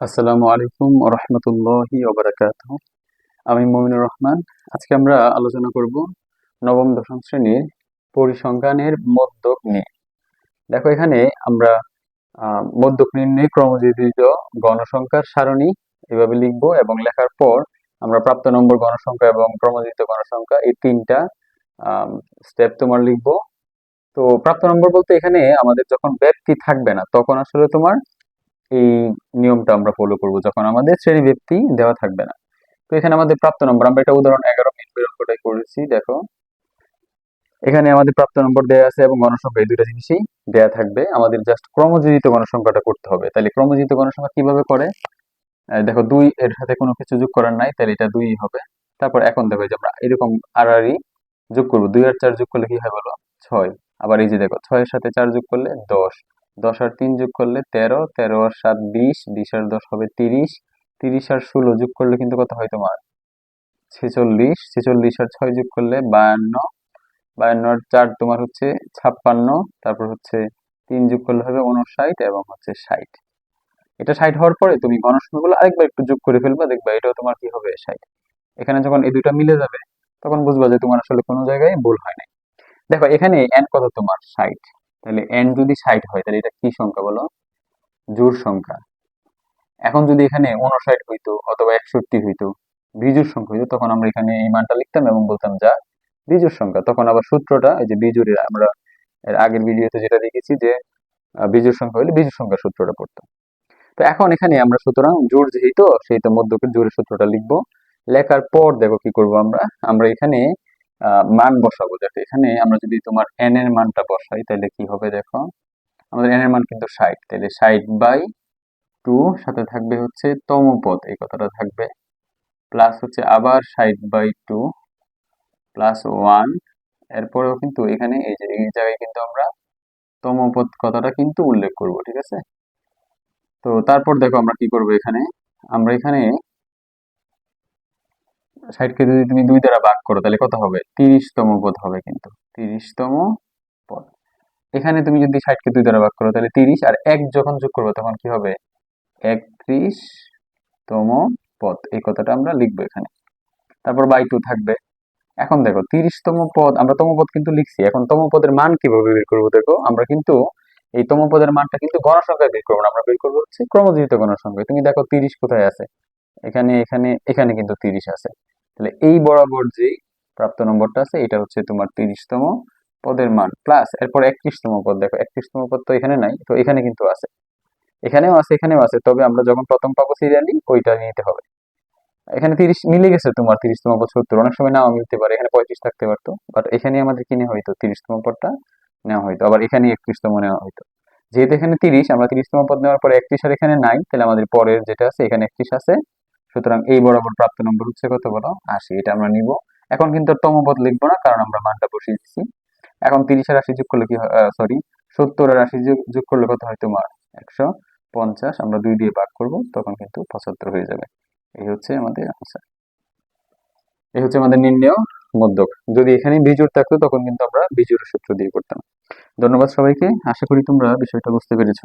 আসসালামু আলাইকুম রহমতুল্লাহি ওবরাকাত আমি মমিনুর রহমান। আজকে আমরা আলোচনা করব নবম, দশম শ্রেণির পরিসংখ্যানের মধ্যক নিয়ে। দেখো এখানে আমরা মধ্যক নির্ণয় ক্রমযোজিত গণসংখ্যার সারণী এভাবে লিখব এবং লেখার পর আমরা প্রাপ্ত নম্বর গণসংখ্যা এবং ক্রমযোজিত গণসংখ্যা এই তিনটা স্টেপ তোমার লিখব। তো প্রাপ্ত নম্বর বলতে এখানে আমাদের যখন ব্যক্তি থাকবে না, তখন আসলে তোমার এই নিয়মটা আমরা ফলো করব যখন আমাদের শ্রেণি ব্যক্তি দেওয়া থাকবে না। তো এখানে আমাদের প্রাপ্ত নম্বর আমরা এটা উদাহরণ এগারো মিনিট অঙ্কটাই করেছি, দেখো। এখানে আমাদের প্রাপ্ত নম্বর দেওয়া আছে এবং গণসংখ্যা, এই দুইটা জিনিসই দেওয়া থাকবে। আমাদের জাস্ট ক্রমযোজিত গণসংখ্যাটা করতে হবে। তাহলে ক্রমযোজিত গণসংখ্যা কীভাবে করে? দেখো দুই এর সাথে কোনো কিছু যোগ করার নাই, তাহলে এটা দুই হবে। তারপর এখন দেখো যে আমরা এরকম আড়াআড়ি যোগ করব। দুই আর চার যোগ করলে কি হয় বলো? ছয়। আবার এই যে দেখো, ছয়ের সাথে চার যোগ করলে দশ। দশ আর তিন যোগ করলে তেরো তেরো আর সাত বিশ বিশ আর দশ হবে তিরিশ তিরিশ আর ষোলো যোগ করলে কিন্তু কত হয় তোমার? ছেচল্লিশ ছেচল্লিশ আর ছয় যোগ করলে বায়ান্ন বায়ান্ন আর চার তোমার হচ্ছে ছাপ্পান্ন, তারপর হচ্ছে তিন যোগ করলে হবে উনষাট এবং হচ্ছে ষাট। এটা ষাট হওয়ার পরে তুমি গণসংখ্যাগুলো আরেকবার একটু যোগ করে ফেলবা, দেখবা এটাও তোমার কি হবে ষাট। এখানে যখন এই দুটা মিলে যাবে, তখন বুঝবা যে তোমার আসলে কোনো জায়গায় ভুল হয় নাই। দেখো, এখানে এন কত তোমার? ষাট। তাহলে এন যদি ষাট হয়, তাহলে এটা কি সংখ্যা বলো? জোড় সংখ্যা। এখন যদি এখানে উনষাট হইতো অথবা একষট্টি হইতো, বিজোড় সংখ্যা হইতো, তখন আমরা এখানে এই মানটা লিখতাম এবং বলতাম যা বিজোড় সংখ্যা। তখন আবার সূত্রটা, এই যে বিজোড়ের, আমরা এর আগের ভিডিওতে যেটা দেখেছি যে বিজোড় সংখ্যা হলে বিজোড় সংখ্যা সূত্রটা পড়তাম। তো এখন এখানে আমরা সুতরাং জোড় যেহেতু সেই তো মধ্যকের জোড়ের সূত্রটা লিখব। লেখার পর দেখো কি করব আমরা? আমরা এখানে মান বসাবো। দেখো, এখানে আমরা যদি তোমার এন এর মানটা বসাই, তাহলে কি হবে দেখো? আমাদের এন এর মান কিন্তু ষাট। তাহলে ষাট বাই টু সাথে থাকবে হচ্ছে তম পদ এই কথাটা থাকবে। প্লাস হচ্ছে আবার ষাট বাই টু প্লাস ওয়ান। এরপরেও কিন্তু এখানে এই যে, এই জায়গায় কিন্তু আমরা তম পদ কথাটা কিন্তু উল্লেখ করব, ঠিক আছে? তো তারপর দেখো আমরা কি করব এখানে? আমরা এখানে ষাটকে যদি তুমি দুই দ্বারা ভাগ করো, তাহলে কত হবে? তিরিশতম পদ হবে কিন্তু। তিরিশতম পদ এখানে তুমি যদি ষাটকে দুই দ্বারা ভাগ করো, তাহলে তিরিশ, আর এক যখন যোগ করব, তখন কি হবে? একত্রিশতম পদ এই কথাটা আমরা লিখব এখানে। তারপর বাই টু থাকবে। এখন দেখো, তিরিশতম পদ আমরা তম পদ কিন্তু লিখছি। এখন তম পদের মান কীভাবে বের করব দেখো? আমরা কিন্তু এই তম পদের মানটা কিন্তু গণসংখ্যায় বের করব না। আমরা বের করব হচ্ছে ক্রমযোজিত গণসংখ্যায়। তুমি দেখো তিরিশ কোথায় আছে? এখানে এখানে এখানে কিন্তু তিরিশ আছে। তাহলে এই বরাবর যে প্রাপ্ত নম্বরটা আছে, এটা হচ্ছে তোমার তিরিশতম পদের মান। প্লাস এরপর একত্রিশতম পদ, দেখো, একত্রিশতম পদ তো এখানে নাই, তো এখানে কিন্তু আছে। এখানেও আছে এখানেও আছে, তবে আমরা যখন প্রথম পাবো সিরিয়ালি ওইটা নিতে হবে। এখানে তিরিশ, মিলে গেছে তোমার তিরিশতম পদ সত্তর, অনেক সময় নাও মিলতে পারে, এখানে পঁয়ত্রিশ থাকতে পারতো বাট এখানে আমাদের কিনে হয়তো তিরিশতম পদটা নেওয়া হয়তো, আবার এখানে একত্রিশতম নেওয়া হয়তো। যেহেতু এখানে তিরিশ, আমরা তিরিশতম পদ নেওয়ার পরে একত্রিশ আর এখানে নাই, তাহলে আমাদের পরের যেটা আছে, এখানে একত্রিশ আছে সুতরাং এই বরাবর প্রাপ্ত নম্বর হচ্ছে কত বলো? আশি, এটা আমরা নিব। এখন কিন্তু আর তম পদ লিখব না, কারণ আমরা মানটা বসিয়ে দিচ্ছি এখন তিরিশ আর আশি যোগ করলে কি সরি সত্তর আর আশি যোগ যোগ করলে কত হয় তোমার? একশো পঞ্চাশ, আমরা দুই দিয়ে ভাগ করব, তখন কিন্তু পঁচাত্তর হয়ে যাবে। এই হচ্ছে আমাদের আনসার এই হচ্ছে আমাদের নির্ণয় মধ্যক। যদি এখানে বিজুর থাকতো, তখন কিন্তু আমরা বিজুর সূত্র দিয়ে করতাম। ধন্যবাদ সবাইকে, আশা করি তোমরা বিষয়টা বুঝতে পেরেছ।